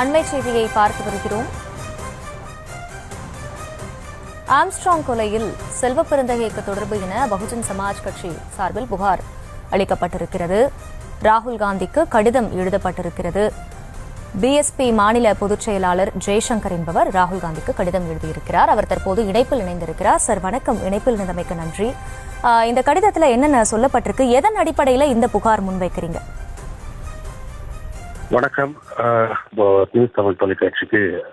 அண்மை செய்தியை பார்த்து வருகிறோம். ஆம்ஸ்ட்ராங் கொலையில் செல்வ பெருந்தகைக்கு தொடர்பு என பகுஜன் சமாஜ் கட்சி சார்பில் புகார் அளிக்கப்பட்டிருக்கிறது. ராகுல் காந்திக்கு கடிதம் எழுதப்பட்டிருக்கிறது. பிஎஸ்பி மாநில பொதுச் செயலாளர் ஜெய்சங்கர் என்பவர் ராகுல் காந்திக்கு கடிதம் எழுதியிருக்கிறார். அவர் தற்போது இணைப்பில் இணைந்திருக்கிறார். சார் வணக்கம். இணைப்பில் இணைந்தமைக்கு நன்றி. இந்த கடிதத்தில் என்னென்ன சொல்லப்பட்டிருக்கு? எதன் அடிப்படையில் இந்த புகார் முன்வைக்கிறீங்க? வணக்கம். ஆஹ் நியூஸ் தமிழ் தொலைக்காட்சிக்கு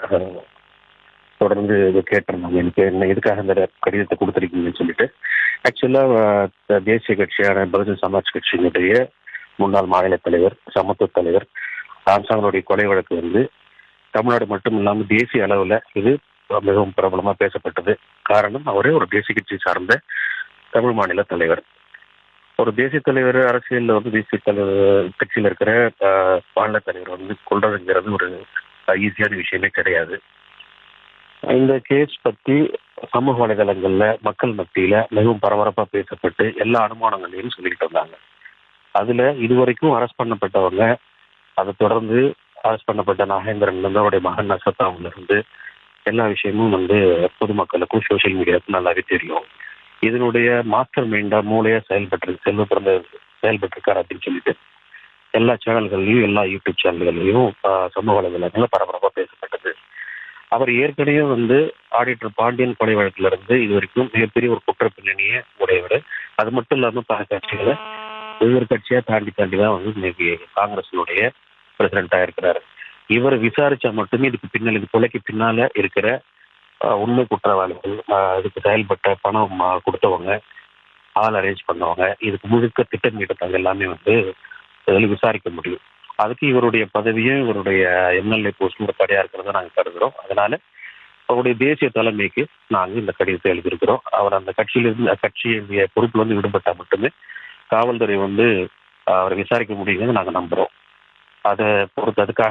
தொடர்ந்து இது கேட்டிருந்தாங்க எனக்கு என்ன எதுக்காக இந்த கடிதத்தை கொடுத்துருக்கீங்கன்னு சொல்லிட்டு. ஆக்சுவலா தேசிய கட்சியான பகுஜன் சமாஜ் கட்சியினுடைய முன்னாள் மாநில தலைவர் சமத்துவ தலைவர் ராம்சாங்கனுடைய கொலை வழக்கு வந்து தமிழ்நாடு மட்டும் இல்லாமல் தேசிய அளவில் இது மிகவும் பிரபலமா பேசப்பட்டது. காரணம் அவரே ஒரு தேசிய கட்சி சார்ந்த தமிழ் மாநில தலைவர். ஒரு தேசிய தலைவர் அரசியல்ல வந்து தேசிய தலைவர் கட்சியில இருக்கிற மாநில தலைவர் வந்து கொள்றதுங்கிறது ஒரு ஈஸியான விஷயமே கிடையாது. இந்த கேஸ் பத்தி சமூக வலைதளங்கள்ல மக்கள் மத்தியில மிகவும் பரபரப்பா பேசப்பட்டு எல்லா அனுமானங்களையும் சொல்லிக்கிட்டு வந்தாங்க. அதுல இதுவரைக்கும் அரஸ்ட் பண்ணப்பட்டவங்க அதை தொடர்ந்து அரஸ்ட் பண்ணப்பட்ட நாகேந்திரன் வந்து அவருடைய மகன் நசத்தாவுல இருந்து எல்லா விஷயமும் வந்து பொதுமக்களுக்கும் சோசியல் மீடியாவுக்கும் நல்லாவே தெரியும். இதனுடைய மாஸ்டர் மைண்டா மூளையா செயல்பட்டு செல்வ பிறந்த செயல்பட்டிருக்காரு அப்படின்னு சொல்லிட்டு எல்லா சேனல்கள்லயும் எல்லா யூடியூப் சேனல்கள்லையும் சமூக வலைதளங்கள்ல பரபரப்பா பேசப்பட்டது. அவர் ஏற்கனவே வந்து ஆடிட்டர் பாண்டியன் கொலை வழக்குல இருந்து இது வரைக்கும் மிகப்பெரிய ஒரு குற்ற பின்னணியை உடையவர். அது மட்டும் இல்லாம பல கட்சிகளை ஒவ்வொரு கட்சியா தாண்டி தாண்டி தான் வந்து இன்னைக்கு காங்கிரஸினுடைய பிரசிடண்டா இருக்கிறாரு. இவர் விசாரிச்சா மட்டுமே இதுக்கு பின்னால் இது கொலைக்கு பின்னால இருக்கிற உண்மை குற்றவாளிகள் அதுக்கு இதுக்கு செயல்பட்ட பணம் கொடுத்தவங்க ஆள் அரேஞ்ச் பண்ணவங்க இதுக்கு முழுக்க திட்டமிட்டவங்க எல்லாமே வந்து இதில் விசாரிக்க முடியும். அதுக்கு இவருடைய பதவியும் இவருடைய எம்எல்ஏ போஸ்டும் ஒரு தடையாக இருக்கிறத நாங்கள் கருதுகிறோம் அதனால அவருடைய தேசிய தலைமைக்கு நாங்கள் இந்த கடிதத்தை எழுதியிருக்கிறோம். அவர் அந்த கட்சியிலிருந்து கட்சியுடைய பொறுப்புல இருந்து விடுபட்டால் மட்டுமே காவல்துறை வந்து அவரை விசாரிக்க முடியுங்கன்னு நாங்கள் நம்புகிறோம் அதை பொறுத்து அதுக்காக